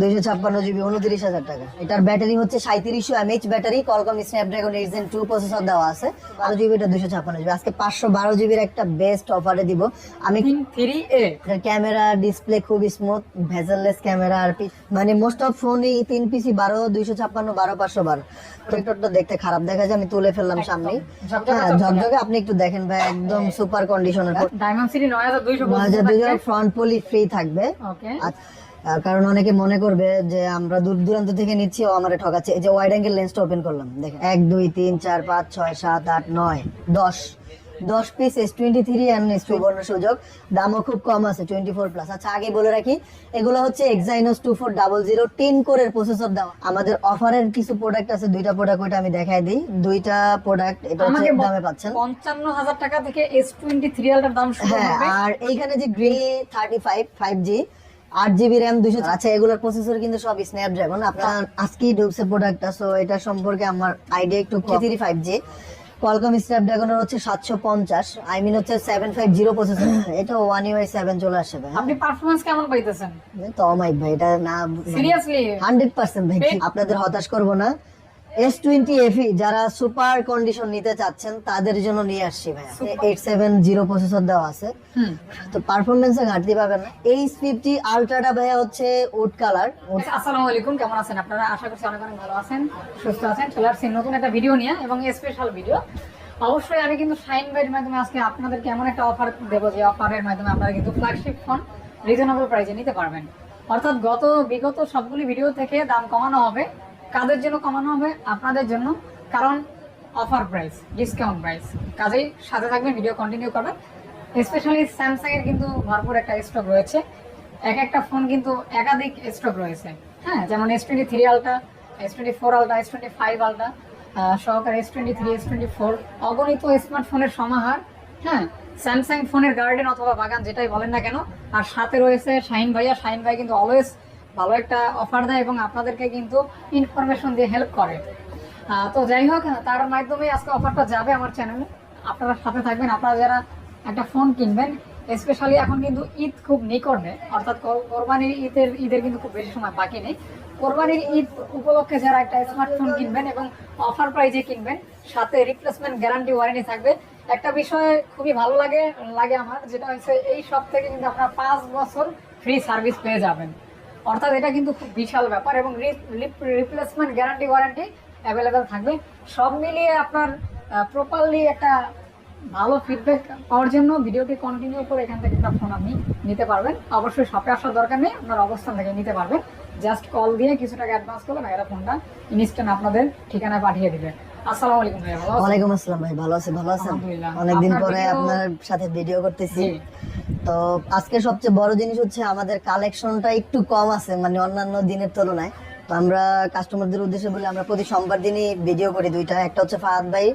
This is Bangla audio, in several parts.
দুইশো ছাপ্পান্ন জিবি উনত্রিশ হাজার টাকা। এটার ব্যাটারি হচ্ছে সাঁত্রিশশো MH battery Qualcomm Snapdragon eight Gen two processor দেওয়া আছে। বারো জিবি এটা দুইশো ছাপ্পান্ন জিবি। আজকে পাঁচশো বারো জিবির একটা বেস্ট অফারে দিব। আমি থ্রি এ ক্যামেরা ডিসপ্লে খুব স্মুথ ভেজাললেস ক্যামেরা আর মানে মোস্ট অফ ফোনই তিন পিসি বারো দুইশো ছাপ্পান্ন বারো পাঁচশো বারো। প্রোটেক্টরটা দেখতে খারাপ। দেখা যায় আমি তুলে ফেললাম সামনে ঝকঝকে হ্যাঁ। ঝকঝকে। আপনি একটু দেখেন ভাই একদম সুপার কন্ডিশনের ডায়মন্ড সিটি নয় হাজার দুইশো ফ্রন্ট পলি ফ্রি থাকবে। ওকে আচ্ছা, কারণ অনেকে মনে করবে যে আমরা দূর দূরান্ত থেকে নিচ্ছি ও আমার ঠকাচ্ছে। এই যে ওয়াইড অ্যাঙ্গেল লেন্সটা ওপেন করলাম দেখেন। এক দুই তিন চার পাঁচ ছয় সাত আট নয় দশ। দশ piece S twenty three and সুবর্ণ সুযোগ। দামও খুব কম আছে টোয়েন্টি ফোর প্লাস আচ্ছা আগে বলে রাখি এগুলো হচ্ছে Exynos two four double zero ten কোরের প্রসেসর দেওয়া। আমাদের অফারের কিছু প্রোডাক্ট আছে দুইটা প্রোডাক্ট ওইটা আমি দেখাই দিই। দুইটা প্রোডাক্ট এটা হচ্ছে দামে পাচ্ছেন। পঞ্চান্ন হাজার টাকা থেকে এস টোয়েন্টি থ্রি আলটার দাম হ্যাঁ আর এইখানে যে গ্রিল থার্টি ফাইভ ফাইভ জি আট জিবি র্যাম দুশো আচ্ছা এগুলোর প্রসেসর কিন্তু সব স্ন্যাপড্রাগন আপনার আজকেই ঢুকছে প্রোডাক্টটা সো এটা সম্পর্কে আমার আইডিয়া একটু থ্রি ফাইভ জি কোয়ালকম স্ন্যাপড্রাগনের হচ্ছে সাতশো পঞ্চাশ। আই মিন হচ্ছে সেভেন ফাইভ জিরো প্রসেসর এটা ওয়ান ইউ সেভেন চলে আসবে ভাই। আপনি পারফরমেন্স কেমন পাইতেছেন? তো মাইক ভাই এটা না সিরিয়াসলি হান্ড্রেড পার্সেন্ট ভাই। আপনাদের হতাশ করব না। এস টোয়েন্টি এফি যারা সুপার কন্ডিশন নিতে চাচ্ছেন তাদের জন্য নিয়ে আসছি ভাই এইট সেভেন জিরো প্রসেসর দেওয়া আছে। তো পারফরমেন্সে ঘাটতি পাবেন না। এইচ ফিফটি আলট্রাটা ভাইয়া হচ্ছে উড কালার আচ্ছা, আসসালামু আলাইকুম কেমন আছেন আপনারা? আশা করছি অনেক অনেক ভালো আছেন সুস্থ আছেন চলে আসছি নতুন একটা ভিডিও নিয়ে এবং স্পেশাল ভিডিও অবশ্যই আমি কিন্তু শাইন বাইয়ের মাধ্যমে আজকে আপনাদেরকে এমন একটা অফার দেবো যে অফারের মাধ্যমে আপনারা কিন্তু ফ্ল্যাগশিপ ফোন রিজনেবল প্রাইসে নিতে পারবেন। অর্থাৎ গত বিগত সবগুলি ভিডিও থেকে দাম কমানো হবে। কাদের জন্য কমানো হবে? আপনাদের জন্য। কারণ অফার প্রাইস ডিসকাউন্ট প্রাইস কাজেই সাথে থাকবেন ভিডিও কন্টিনিউ করবেন। স্পেশালি স্যামসাং এর কিন্তু ভরপুর একটা স্টক রয়েছে। এক একটা ফোন কিন্তু একাধিক স্টক রয়েছে। হ্যাঁ যেমন S twenty three Ultra S twenty four Ultra S twenty five Ultra সহকারে S twenty three S twenty four অগণিত স্মার্টফোনের সমাহার। হ্যাঁ স্যামসাং ফোনের গার্ডেন অথবা বাগান যেটাই বলেন না কেন, আর সাথে রয়েছে শাহিন ভাইয়া। শাহিন ভাই কিন্তু অলওয়েজ ভালো একটা অফার দেয় এবং আপনাদেরকে কিন্তু ইনফরমেশন দিয়ে হেল্প করে। তো যাই হোক, তার মাধ্যমে আজকে অফারটা যাবে আমার চ্যানেলে আপনারা সাথে থাকবেন, আপনারা যারা একটা ফোন কিনবেন স্পেশালি এখন কিন্তু ঈদ খুব নিকটে, অর্থাৎ কোরবানির ঈদের ঈদের কিন্তু খুব বেশি সময় বাকি নেই। কোরবানির ঈদ উপলক্ষে যারা একটা স্মার্টফোন কিনবেন এবং অফার প্রাইজে কিনবেন, সাথে রিপ্লেসমেন্ট গ্যারান্টি ওয়ারেন্টি থাকবে। একটা বিষয় খুবই ভালো লাগে লাগে আমার, যেটা হচ্ছে এই সব থেকে কিন্তু আপনারা পাঁচ বছর ফ্রি সার্ভিস পেয়ে যাবেন। অর্থাৎ এটা কিন্তু খুব বিশাল ব্যাপার এবং রিপ্লেসমেন্ট গ্যারান্টি ওয়ারেন্টি অ্যাভেলেবেল থাকবে। সব মিলিয়ে আপনার প্রপারলি একটা ভালো ফিডব্যাক পাওয়ার জন্য ভিডিওটি কন্টিনিউ করে এখান থেকে একটা ফোন আপনি নিতে পারবেন। অবশ্যই শপে আসার দরকার নেই আপনার অবস্থান থেকে নিতে পারবেন। জাস্ট কল দিয়ে কিছু টাকা অ্যাডভান্স করলে ভাইয়েরা ফোনটা ইনস্ট্যান্ট আপনাদের ঠিকানায় পাঠিয়ে দিবে। আসসালামু আলাইকুম ভাইয়া ভালো আছেন? ওয়ালাইকুম আসসালাম ভাই ভালো আছে ভালো আছেন? অনেকদিন পরে আপনার সাথে ভিডিও করতেছি। তো আজকে সবচেয়ে বড় জিনিস হচ্ছে আমাদের কালেকশনটা একটু কম আছে মানে অন্যান্য দিনের তুলনায়। তো আমরা কাস্টমারদের উদ্দেশ্যে বলে, আমরা প্রতি সোমবার দিনই ভিডিও করি দুইটা। একটা হচ্ছে ফাহাদ ভাই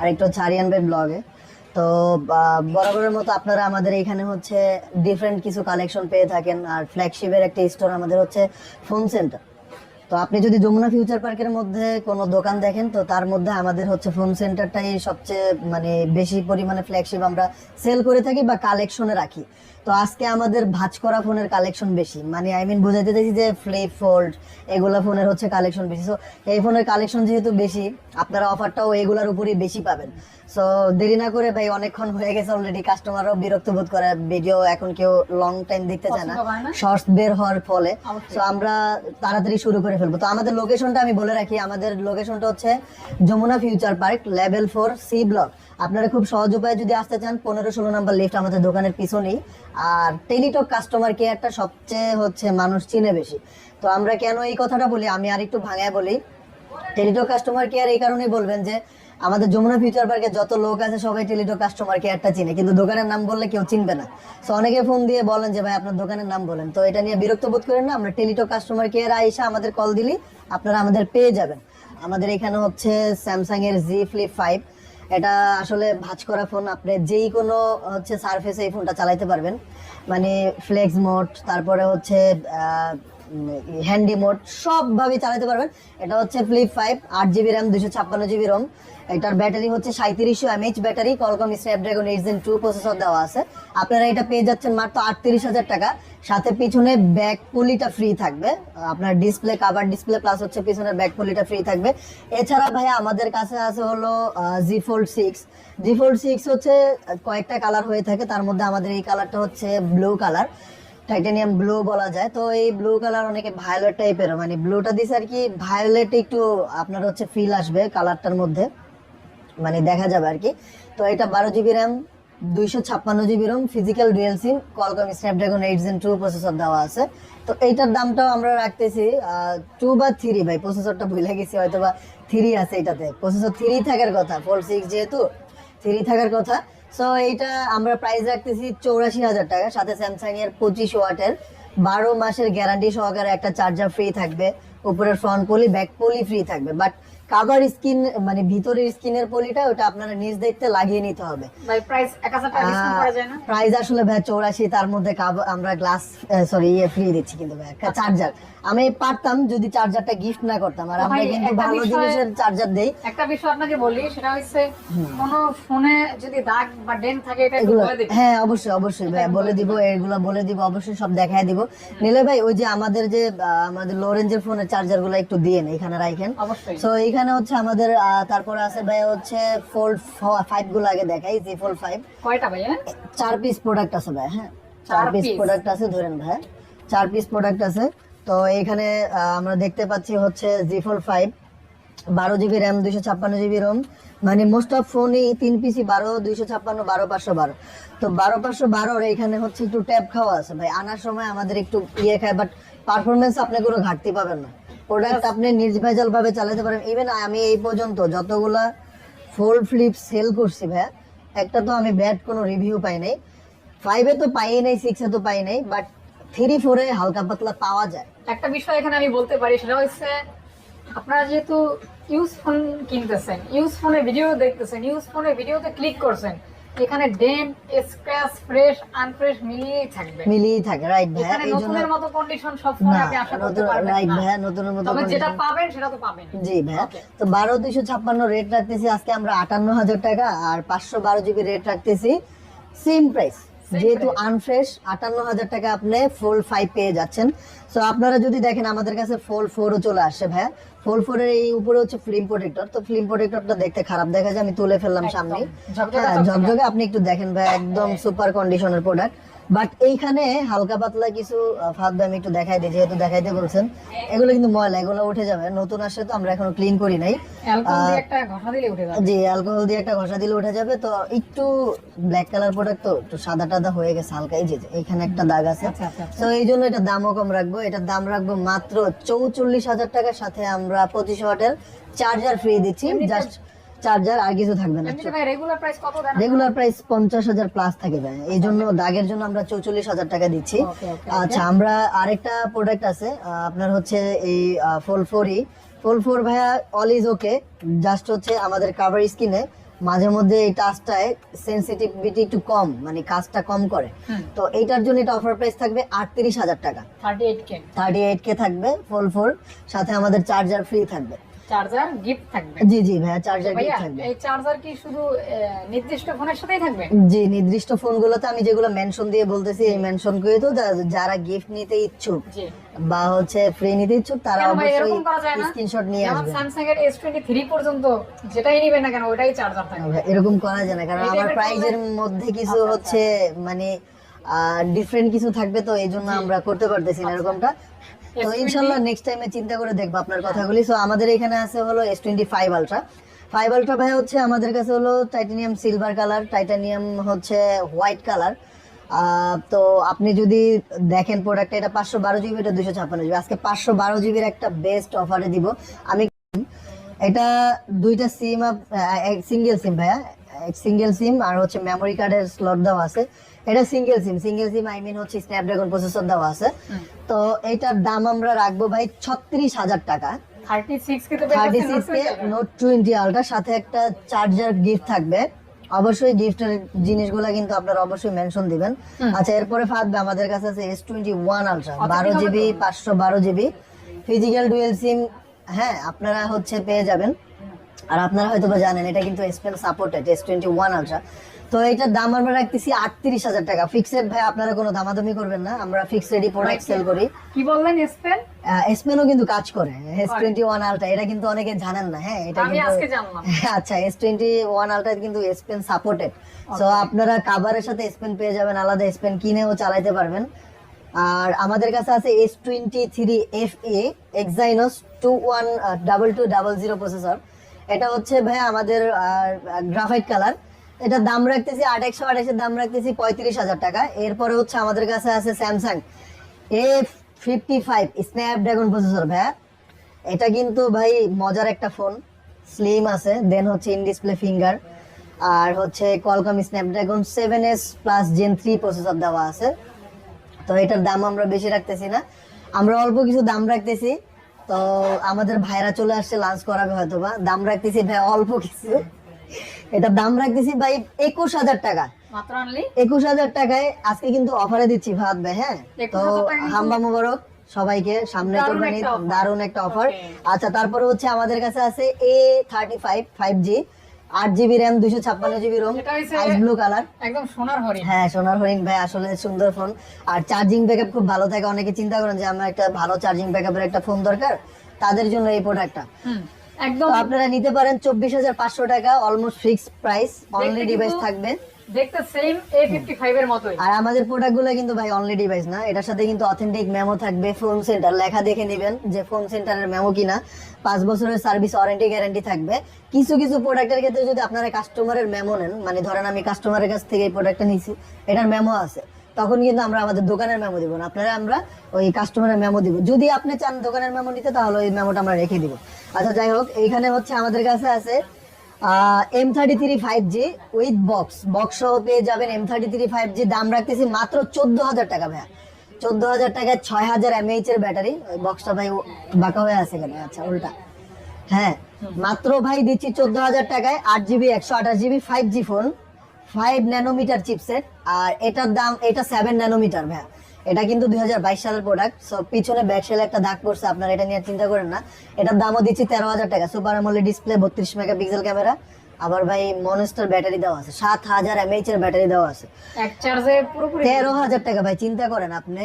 আর একটা হচ্ছে আরিয়ান ভাই ব্লগে তো বরাবরের মতো আপনারা আমাদের এখানে হচ্ছে ডিফারেন্ট কিছু কালেকশন পেয়ে থাকেন। আর ফ্ল্যাগশিপের একটা স্টোর আমাদের হচ্ছে ফোন সেন্টার তো আপনি যদি যমুনা ফিউচার পার্কের মধ্যে কোনো দোকান দেখেন, তো তার মধ্যে আমাদের হচ্ছে ফোন সেন্টারটাই সবচেয়ে মানে বেশি পরিমাণে ফ্ল্যাগশিপ আমরা সেল করে থাকি বা কালেকশনে রাখি। তো আজকে আমাদের ভাঁজ করা ফোনের কালেকশন বেশি। মানে আই মিন বোঝাতে চাইছি যে ফ্লিপ ফোল্ড এগুলা ফোনের হচ্ছে কালেকশন বেশি। সো এই ফোনের কালেকশন যেহেতু বেশি আপনারা অফারটাও এগুলার উপরই বেশি পাবেন। সো দেরি না করে ভাই অনেকক্ষণ হয়ে গেছে অলরেডি কাস্টমারও বিরক্ত বোধ করে ভিডিও এখন কেউ লং টাইম দেখতে চায় না। শর্টস বের হওয়ার ফলে। তো আমরা তাড়াতাড়ি শুরু করে ফেলব। তো আমাদের লোকেশনটা আমি বলে রাখি আমাদের লোকেশনটা হচ্ছে Jamuna Future Park level four C block আপনারা খুব সহজ উপায়ে যদি আসতে চান, পনেরো ষোলো নাম্বার লিফট আমাদের দোকানের পিছনেই। আর টেলিটক কাস্টমার কেয়ারটা সবচেয়ে হচ্ছে মানুষ চিনে বেশি। তো আমরা কেন এই কথাটা বলি? আমি আর একটু ভাঙায় বলি। টেলিটক কাস্টমার কেয়ার এই কারণেই বলবেন যে, আমাদের যমুনা ফিউচার পার্কে যত লোক আছে, সবাই টেলিটক কাস্টমার কেয়ারটা চিনে। কিন্তু দোকানের নাম বললে কেউ চিনবে না। সো অনেকে ফোন দিয়ে বলেন যে, ভাই, আপনার দোকানের নাম বলেন। তো এটা নিয়ে বিরক্ত বোধ করেন না। আমরা টেলিটক কাস্টমার কেয়ার আইসা আমাদের কল দিলি আপনারা আমাদের পেয়ে যাবেন। আমাদের এখানে হচ্ছে স্যামসাং এর জি ফ্লিপ ফাইভ এটা আসলে ভাঁজ করা ফোন, আপনি যেই কোনো, হচ্ছে সারফেসে এই ফোনটা চালাইতে পারবেন। মানে ফ্লেক্স মোড তারপরে হচ্ছে হ্যান্ডি মোড সবভাবে চালাতে পারবেন। এটা হচ্ছে ফ্লিপ ফাইভ আট জিবি র্যাম দুশো ছাপ্পান্ন জিবি রোম এটার ব্যাটারি হচ্ছে সাঁত্রিশশো MH battery Qualcomm Snapdragon eight Gen two processor দেওয়া আছে। আপনারা এটা পেয়ে যাচ্ছেন মাত্র আটত্রিশ হাজার টাকা। সাথে পিছনে ব্যাক পলিটা ফ্রি থাকবে। আপনার ডিসপ্লে কাভার ডিসপ্লে প্লাস হচ্ছে পিছনের ব্যাক পলিটা ফ্রি থাকবে। এছাড়া ভাইয়া আমাদের কাছে আছে হলো Z Fold six Z Fold six হচ্ছে কয়েকটা কালার হয়ে থাকে। তার মধ্যে আমাদের এই কালারটা হচ্ছে ব্লু কালার টাইটানিয়াম ব্লু বলা যায়। তো এই ব্লু কালার অনেকে ভায়োলেট টাইপের মানে ব্লুটা দিছে আর কি ভায়োলেট একটু আপনার হচ্ছে ফিল আসবে কালারটার মধ্যে মানে দেখা যাবে আর কি। তো এটা বারো জিবি র্যাম দুইশো ছাপ্পান্ন GB ROM physical dual SIM Qualcomm Snapdragon eight Gen two processor দেওয়া আছে। তো এইটার দামটাও আমরা রাখতেছি টু বা থ্রি ভাই প্রসেসরটা ভুলে গেছি হয়তো বা থ্রি আছে এটাতে। প্রসেসর থ্রি থাকার কথা ফোর সিক্স যেহেতু থ্রি থাকার কথা। সো এইটা আমরা প্রাইস রাখতেছি চৌরাশি হাজার টাকা, সাথে স্যামসাং এর পঁচিশ ওয়াটের। বারো মাসের গ্যারান্টি সহকারে একটা চার্জার ফ্রি থাকবে। উপরের front poly back poly free থাকবে। বাট কাভার স্কিন মানে ভিতরের স্কিনের পলিটা ওটা আপনারা নিজ দেখতে লাগিয়ে নিতে হবে। ভাই প্রাইস এক হাজার টাকা ডিসকাউন্ট করা যায় না? প্রাইস আসলে ভাই চৌরাশি তার মধ্যে আমরা গ্লাস সরি ইয়ে ফ্রি দিচ্ছি কিন্তু ভাই চার্জার আমি পারতাম যদি চার্জারটা গিফট না করতাম আর আমরা কিন্তু ভালো জিনিসের চার্জার দেই। একটা বিষয় আপনাকে বলি সেটা হচ্ছে কোন ফোনে যদি দাগ বা ডেন্ট থাকে এটা বলে দিবেন। হ্যাঁ অবশ্যই অবশ্যই ভাই বলে দিব এগুলো বলে দিব অবশ্যই সব দেখায় দিব। নিলে ভাই ওই যে আমাদের যে আমাদের লো রেঞ্জের ফোনের চার্জারগুলো একটু দিয়ে এখানে রাখেন অবশ্যই। তো এইখানে হচ্ছে আমাদের তারপরে আছে ভাই হচ্ছে ফোল্ড ফাইভগুলো আগে দেখাই জি ফোল্ড ফাইভ কয়টা ভাইয়া? চার পিস প্রোডাক্ট আছে ভাই হ্যাঁ। চার চার পিস প্রোডাক্ট আছে ধরেন ভাই চার পিস প্রোডাক্ট আছে। তো এখানে আমরা দেখতে পাচ্ছি হচ্ছে জি ফোর ফাইভ বারো জিবি র্যাম দুইশো ছাপ্পান্ন জিবি রোম মানে মোস্ট অফ ফোনই তিন পিসি বারো দুইশো ছাপ্পান্ন বারো পাঁচশো বারো। তো বারো পাঁচশো বারোর এখানে হচ্ছে একটু ট্যাপ খাওয়া আছে ভাই আনার সময় আমাদের একটু ইয়ে খায় বাট পারফরমেন্স আপনি কোনো ঘাটতি পাবেন না। প্রোডাক্ট আপনি নির্ভেজাল ভাবে চালাতে পারেন। ইভেন আমি এই পর্যন্ত যতগুলা ফোল্ড ফ্লিপ সেল করছি ভাই একটা তো আমি ব্যাড কোনো রিভিউ পাই নাই। ফাইভে তো পাই নাই সিক্সে তো পাই নাই বাট থ্রি ফোরে হালকা পাতলা পাওয়া যায়। একটা বিষয় এখানে আমি বলতে পারি সেটা হচ্ছে আপনারা যেহেতু ইউজ ফোন কিনতেছেন ইউজ ফোনে ভিডিও দেখতেছেন ইউজ ফোনে ভিডিওতে ক্লিক করছেন এখানে ডেন্ট স্ক্র্যাচ ফ্রেশ আনফ্রেশ মিলিয়েই থাকবে। মিলিয়েই থাকে রাইট ভাই এখানে নতুনের মতো কন্ডিশন সব সময় আপনি আশা করতে পারবেন রাইট ভাই নতুনের মতো তবে যেটা পাবেন সেটা তো পাবেন। জি ভাই তো বারো দুইশো ছাপ্পান্ন রেট রাখতেছি আজকে আমরা আটান্ন হাজার টাকা আর পাঁচশো বারো জিবি রেট রাখতেছি সেম প্রাইস যেহেতু আনফ্রেশ আটান্ন হাজার টাকা আপনি ফোল ফাইভ পেয়ে যাচ্ছেন। তো আপনারা যদি দেখেন আমাদের কাছে ফোল ফোরও চলে আসে ভাইয়া। ফোল ফোরের এই উপরে হচ্ছে ফিল্ম প্রোটেক্টর তো ফিল্ম প্রোটেক্টরটা দেখতে খারাপ। দেখা যায় আমি তুলে ফেললাম। সামনে হ্যাঁ। ঝকঝকে আপনি একটু দেখেন ভাই একদম সুপার কন্ডিশনের প্রোডাক্ট বাট এইখানে হালকা পাতলা কিছু ফাঁদ আমি একটু দেখাই দিই যেহেতু দেখাইতে বলছেন। এগুলো কিন্তু ময়লা এগুলো উঠে যাবে। নতুন আসছে তো আমরা এখনও ক্লিন করি নাই। জি অ্যালকোহল দিয়ে একটা ঘষা দিলে উঠে যাবে। তো একটু ব্ল্যাক কালার প্রোডাক্ট তো একটু সাদা টাদা হয়ে গেছে হালকা। এই যে এইখানে একটা দাগ আছে। আচ্ছা আচ্ছা আচ্ছা। তো এই জন্য এটা দামও কম রাখব। এটার দাম রাখব মাত্র চৌচল্লিশ হাজার টাকার সাথে আমরা পঁচিশ ওয়াটের চার্জার ফ্রি দিচ্ছি। জাস্ট চার্জার আর কিছু থাকবে না। রেগুলার প্রাইস পঞ্চাশ হাজার প্লাস থাকে ভাই। এই জন্য দাগের জন্য আমরা চৌচল্লিশ হাজার টাকা দিচ্ছি। আচ্ছা আমরা আরেকটা প্রোডাক্ট আছে আপনার হচ্ছে এই ফোল ফোরই ফোল ফোর ভাইয়া অল ইজ ওকে জাস্ট হচ্ছে আমাদের কাভার স্কিনে মাঝে মধ্যে এই টাচটায় সেন্সিটিভিটি একটু কম মানে কাজটা কম করে। তো এইটার জন্য এটা অফার প্রাইস থাকবে আটত্রিশ হাজার টাকা। Thirty eight K thirty eight K থাকবে ফোল ফোর সাথে আমাদের চার্জার ফ্রি থাকবে। চার্জার গিফট থাকবে। জি জি ভাইয়া চার্জার ভাইয়া থাকবে। এই চার্জার কি শুধু নির্দিষ্ট ফোনের সাথেই থাকবে? জি নির্দিষ্ট ফোনগুলোতে আমি যেগুলো মেনশন দিয়ে বলতেছি এই মেনশন করে তো যারা গিফট নিতে ইচ্ছুক জি। বা হচ্ছে ফ্রি নিতে ইচ্ছুক তারা অবশ্যই এরকম করা যায় না? স্ক্রিনশট নিয়ে আসবে। স্যামসাং এর S23 পর্যন্ত যেটাই নিবেন না কেন ওটাই চার্জার থাকবে। এরকম করা যায় না কারণ আমার প্রাইজের মধ্যে কিছু আচ্ছা, আচ্ছা। হচ্ছে মানে ডিফারেন্ট কিছু থাকবে তো এই জন্য আমরা করতে পারতেছি না এরকমটা। তো S20 ইনশাল্লাহ নেক্সট টাইমে চিন্তা করে দেখব আপনার কথাগুলি। সো আমাদের এখানে আছে হলো S twenty five Ultra five Ultra ভাই হচ্ছে আমাদের কাছে হলো টাইটানিয়াম সিলভার কালার টাইটানিয়াম হচ্ছে হোয়াইট কালার তো আপনি যদি দেখেন প্রোডাক্টটা এটা পাঁচশো বারো জিবি এটা দুশো ছাপ্পান্ন জিবি আজকে পাঁচশো বারো জিবির একটা বেস্ট অফারে দিব। আমি এটা দুইটা সিম সিঙ্গেল সিম ভাইয়া। সিঙ্গেল সিম আর হচ্ছে মেমোরি কার্ডের স্লট দেওয়া আছে। এটা single SIM single SIM I mean হচ্ছে স্ন্যাপড্রাগন প্রসেসর দেওয়া আছে। তো এটার দাম আমরা রাখব ভাই ছত্রিশ হাজার টাকা। 36 কে তো thirty six K Note twenty আলটার সাথে একটা চার্জার গিফট থাকবে। অবশ্যই গিফটের জিনিসগুলো কিন্তু আপনারা অবশ্যই মেনশন দিবেন। আচ্ছা এরপরে ফাদ আমাদের কাছে আছে এস টোয়েন্টি ওয়ান আলট্রা বারো জিবি পাঁচশো বারো জিবি ফিজিক্যাল ডুয়েল সিম হ্যাঁ আপনারা হচ্ছে পেয়ে যাবেন। আর আপনারা হয়তো বা জানেন এটা কিন্তু S Pen supported S twenty one Ultra তো এটার দাম আমরা রাখতেছি আটত্রিশ হাজার টাকা। ফিক্সড ভাই আপনারা কোনো দামাদামি করবেন না। আমরা ফিক্সড রেডি প্রোডাক্ট সেল করি। কি বললেন স্পেল এসপেনও কিন্তু কাজ করে। এস টোয়েন্টি ওয়ান আলট্রা এটা কিন্তু অনেকে জানেন না হ্যাঁ? এটা আমি কিন্তু আজকে জানলাম। আচ্ছা এস টোয়েন্টি ওয়ান আলট্রা কিন্তু এস পেন সাপোর্টেড সো আপনারা কাভারের সাথে এস পেন পেয়ে যাবেন আলাদা এস পেন কিনেও চালাতে পারবেন। আর আমাদের কাছে আছে S twenty three F E Exynos two one double two double zero processor এটা হচ্ছে ভাই আমাদের গ্রাফাইট কালার এটা দাম রাখতেছি আট একশো আঠাশের দাম রাখতেছি পঁয়ত্রিশ হাজার টাকা। এরপরে হচ্ছে আমাদের কাছে আছে Samsung A fifty five Snapdragon processor ভাইয়া। এটা কিন্তু ভাই মজার একটা ফোন স্লিম আছে দেন হচ্ছে ইন ডিসপ্লে ফিঙ্গার আর হচ্ছে Qualcomm Snapdragon seven S plus Gen three processor দেওয়া আছে। তো এটার দাম আমরা বেশি রাখতেছি না। আমরা অল্প কিছু দাম রাখতেছি। তো আমাদের ভাইরা চলে আসছে লাঞ্চ করাবে হয়তো বা দাম রাখতেছি ভাই অল্প কিছু। এটা দাম রাখতেছি ভাই একুশ হাজার টাকা। একুশ হাজার টাকায় আজকে কিন্তু অফারে দিচ্ছি ভাত ভাই হ্যাঁ? তো 21,000 টাকা কিন্তু- হাম্বা মুবারক সবাইকে সামনে কোরবানি। দারুণ একটা অফার আচ্ছা তারপরে হচ্ছে আমাদের কাছে আছে A thirty five five G আট জিবি র্যাম দুইশো ছাপ্পান্ন GB ROM ice blue colour একদম সোনার হরিণ। হ্যাঁ সোনার হরিণ ভাই আসলে সুন্দর ফোন আর চার্জিং ব্যাকআপ খুব ভালো থাকে অনেকে চিন্তা করেন যে আমার একটা ভালো চার্জিং ব্যাকআপের একটা ফোন দরকার তাদের জন্য এই প্রোডাক্টটা একদম। আপনারা নিতে পারেন চব্বিশ হাজার পাঁচশো টাকা almost fixed price only device থাকবে। পাঁচ বছরের সার্ভিস গ্যারান্টি থাকবে। কিছু কিছু প্রোডাক্টের ক্ষেত্রে যদি আপনারা কাস্টমারের মেমো নেন মানে ধরেন আমি কাস্টমারের কাছ থেকে এই প্রোডাক্টটা নিছি, এটার মেমো আছে, তখন কিন্তু আমরা আমাদের দোকানের মেমো দিব না। আপনারা আমরা ওই কাস্টমারের মেমো দিব। যদি আপনি চান দোকানের মেমো নিতে, তাহলে ওই মেমোটা আমরা রেখে দিব। আচ্ছা যাই হোক এইখানে হচ্ছে আমাদের কাছে আছে M thirty three five G with box box পেয়ে যাবেন M thirty three five G দাম রাখতেছি মাত্র চোদ্দ হাজার টাকা ভাইয়া। চোদ্দ হাজার টাকায় ছয় হাজার এমএইচ এর ব্যাটারি ওই বক্সটা ভাই বাঁকা হয়ে আছে কেন? আচ্ছা উল্টা। হ্যাঁ মাত্র ভাই দিচ্ছি চোদ্দ হাজার টাকায় আট জিবি একশো আঠাশ GB five G phone five nanometre chipset আর এটার দাম, এটা সেভেন ন্যানোমিটার ভাইয়া। এটা কিন্তু দুই হাজার বাইশ সালের প্রোডাক্ট সব পিছনে ব্যাটসেলে একটা দাগ পড়ছে আপনার এটা নিয়ে চিন্তা করেন না। এটার দামও দিচ্ছি তেরো হাজার টাকা সুপার আমলে ডিসপ্লে বত্রিশ মেগাপিক্সেল ক্যামেরা আবার ভাই মনস্টার ব্যাটারি দেওয়া আছে সাত হাজার এমএইচ এর ব্যাটারি দেওয়া আছে। এক চার্জে পুরোপুরি তেরো হাজার টাকা ভাই চিন্তা করেন আপনি।